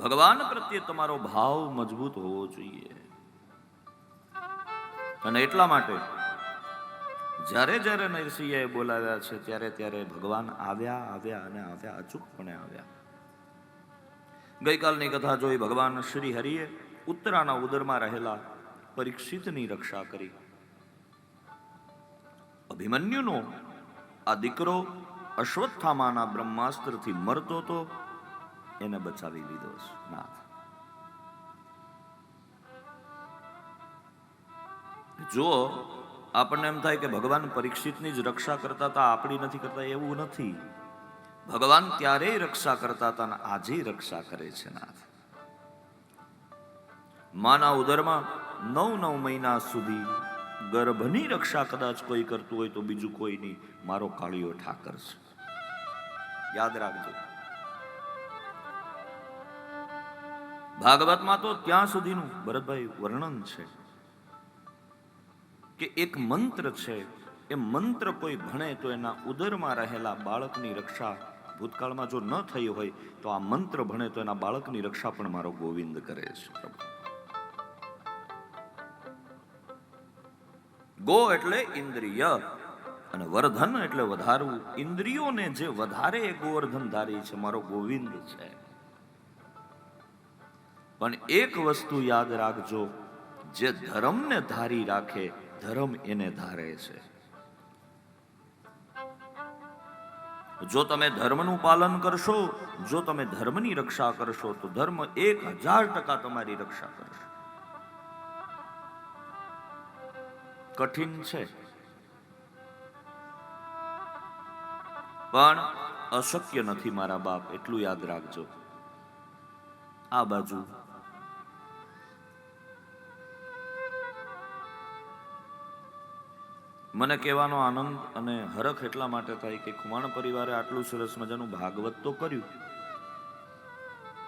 ભગવાન પ્રત્યે તમારો ભાવ મજબૂત હોવો જોઈએ. અને એટલા માટે, જ્યારે જ્યારે નરસિંહે બોલાવ્યા છે, ત્યારે ત્યારે ભગવાન આવ્યા આવ્યા અને આવ્યા, અચૂકપણે આવ્યા. ગઈકાલની કથા જોઈ ભગવાન શ્રી હરિએ ઉત્તરાના ઉદરમાં રહેલા પરીક્ષિતની રક્ષા કરી. અભિમન્યુનો આ દીકરો અશ્વત્થામાના બ્રહ્માસ્ત્રથી મરતો તો એને બચાવી લીધો છે. નાથ જો આપણને એમ થાય કે ભગવાન પરીક્ષિતની જ રક્ષા કરતા હતા, આપણી નથી કરતા, એવું નથી. ભગવાન ત્યારેય રક્ષા કરતા હતા આજે રક્ષા કરે છે નાથ. માના ઉદરમાં નવ નવ મહિના સુધી ગર્ભની રક્ષા કદાચ કોઈ કરતું હોય તો બીજું કોઈ નહીં. મારો કાળિયો ઠાકર છે. યાદ રાખજો. ભાગવતમાં તો ત્યાં સુધીનું ભરતભાઈ વર્ણન છે કે એક મંત્ર છે, એ મંત્ર કોઈ ભણે તો એના ઉદરમાં રહેલા બાળકની રક્ષા ભૂતકાળમાં જો ન થઈ હોય, તો આ મંત્ર ભણે તો એના બાળકની રક્ષા પણ મારો ગોવિંદ કરે છે ગો એટલે ઇન્દ્રિય અને વર્ધન એટલે વધારવું ઇન્દ્રિયોને જે વધારે ગોવર્ધન ધારી છે, મારો ગોવિંદ છે. પણ એક વસ્તુ યાદ રાખજો, જે ધર્મને ધારી રાખે, ધર્મ એને ધારે છે. જો તમે ધર્મનું પાલન કરશો, જો તમે ધર્મની રક્ષા કરશો, તો ધર્મ એક હજાર ટકા તમારી રક્ષા કરશે. કઠિન છે. પણ અશક્ય નથી મારા બાપ, એટલું યાદ રાખજો. આ બાજુ મને કહેવાનો આનંદ અને હરખ એટલા માટે થાય કે ખુમાણ પરિવારે આટલું સરસ મજાનું ભાગવત તો કર્યું.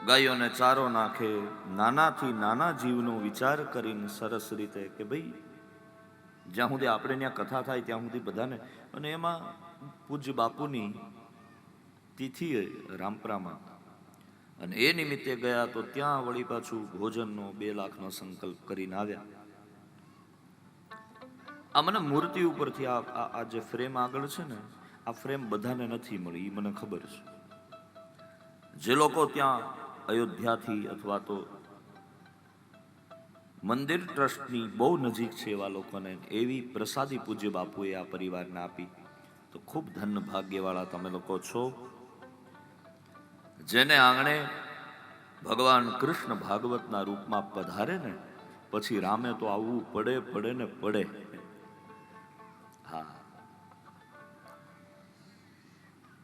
ગાયોને ચારો નાખે, નાનાથી નાના જીવનો વિચાર કરીને સરસ રીતે કે ભાઈ, જ્યાં સુધી આપણે ત્યાં કથા થાય ત્યાં સુધી બધાને, અને એમાં પૂજ્ય બાપુની તિથિ રામપરામાં. અને એ નિમિત્તે ગયા તો ત્યાં વળી પાછું ભોજનનો બે લાખનો સંકલ્પ કરીને આવ્યા. આ મને મૂર્તિ ઉપરથી આ આ- જે ફ્રેમ આગળ છે ને, આ ફ્રેમ બધાને નથી મળી એ મને ખબર છે. જે લોકો ત્યાં અયોધ્યાથી અથવા તો મંદિર ટ્રસ્ટની બહુ નજીક છે એવા લોકોને, એવી પ્રસાદી પૂજ્ય બાપુએ આ પરિવારને આપી. તો ખૂબ ધન ભાગ્યવાળા તમે લોકો છો. જેને આંગણે ભગવાન કૃષ્ણ ભાગવતના રૂપમાં પધારે ને, પછી રામે તો આવવું પડે પડે ને પડે.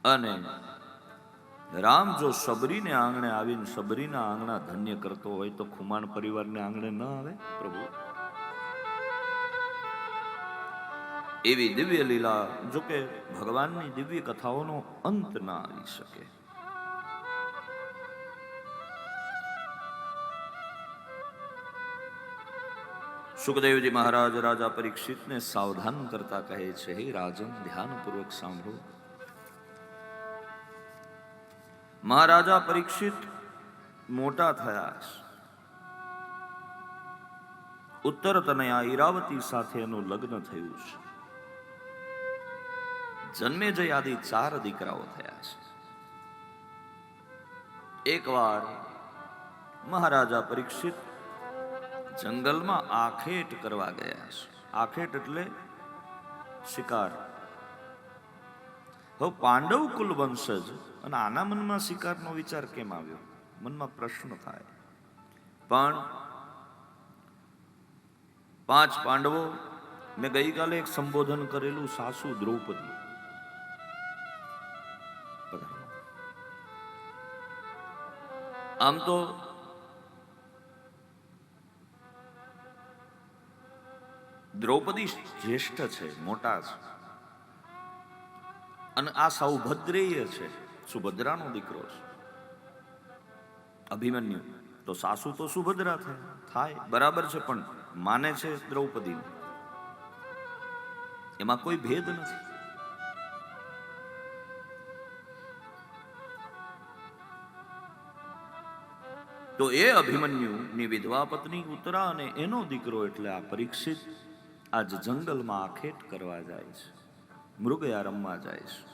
અને રામ જો સબરીને આંગણે આવીને સબરીના આંગણા ધન્ય કરતો હોય તો ખુમાણ પરિવારને આંગણે ન આવે, પ્રભુ? એવી દિવ્ય લીલા જો કે ભગવાનની દિવ્ય કથાઓનો અંત ના આવી શકે. સુખદેવજી મહારાજ રાજા પરીક્ષિતને સાવધાન કરતા કહે છે, હે રાજન, ધ્યાનપૂર્વક સાંભળો. મહારાજા પરીક્ષિત મોટા થયા ઉત્તર તનયા ઈરાવતી સાથે એનું લગ્ન થયું છે. જન્મે જય આદિ ચાર દીકરાઓ થયા છે. એકવાર મહારાજા પરીક્ષિત જંગલમાં આખેટ કરવા ગયા છે. આખેટ એટલે શિકાર. હવે પાંડવ કુલ વંશજ અને આના મનમાં શિકારનો વિચાર કેમ આવ્યો? મનમાં પ્રશ્ન થાય. પણ પાંચ પાંડવો, મેં ગઈકાલે એક સંબોધન કરેલું સાસુ દ્રૌપદી. આમ તો દ્રૌપદી જ્યેષ્ઠ છે, મોટા છે. અને આ સૌભદ્રેય છે. સુભદ્રાનો દીકરો છે. અભિમન્યુ, તો સાસુ તો સુભદ્રા થાય થાય, બરાબર છે, પણ માને છે દ્રૌપદી એમાં કોઈ ભેદ નથી. તો એ અભિમન્યુની વિધવા પત્ની ઉતરા અને એનો દીકરો એટલે આ પરીક્ષિત, આજ જંગલમાં આખેટ કરવા જાય છે. મૃગયા જાય છે.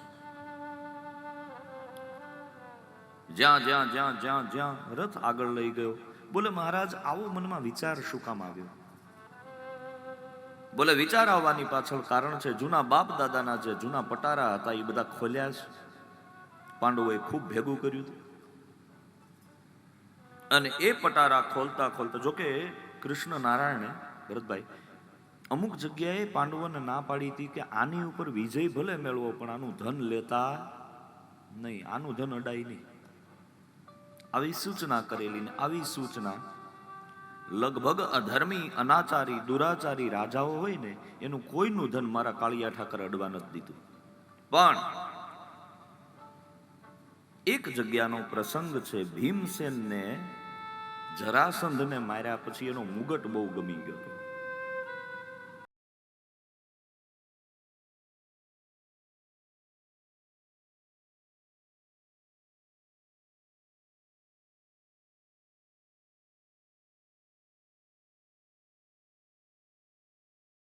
જ્યાં જ્યાં જ્યાં જ્યાં જ્યાં રથ આગળ લઈ ગયો. બોલે, મહારાજ, આવો મનમાં વિચાર શું કામ આવ્યો? બોલે, વિચાર આવવાની પાછળ કારણ છે, જૂના બાપ દાદાના જે જૂના પટારા હતા, એ બધા ખોલ્યા છે. પાંડવોએ ખૂબ ભેગું કર્યું હતું. અને એ પટારા ખોલતા ખોલતા, જોકે કૃષ્ણ નારાયણે, ભરતભાઈ અમુક જગ્યાએ પાંડવોને ના પાડી હતી કે આની ઉપર વિજય ભલે મેળવો, પણ આનું ધન લેતા નહીં. આનું ધન અડાય નહીં. આવી સૂચના કરેલી ને આવી સૂચના લગભગ અધર્મી, અનાચારી, દુરાચારી રાજાઓ હોય ને, એનું કોઈનું ધન મારા કાળિયા ઠાકર અડવા નથી દીધું. પણ એક જગ્યાનો પ્રસંગ છે, ભીમસેનને જરાસંધને માર્યા પછી એનો મુગટ બહુ ગમી ગયો.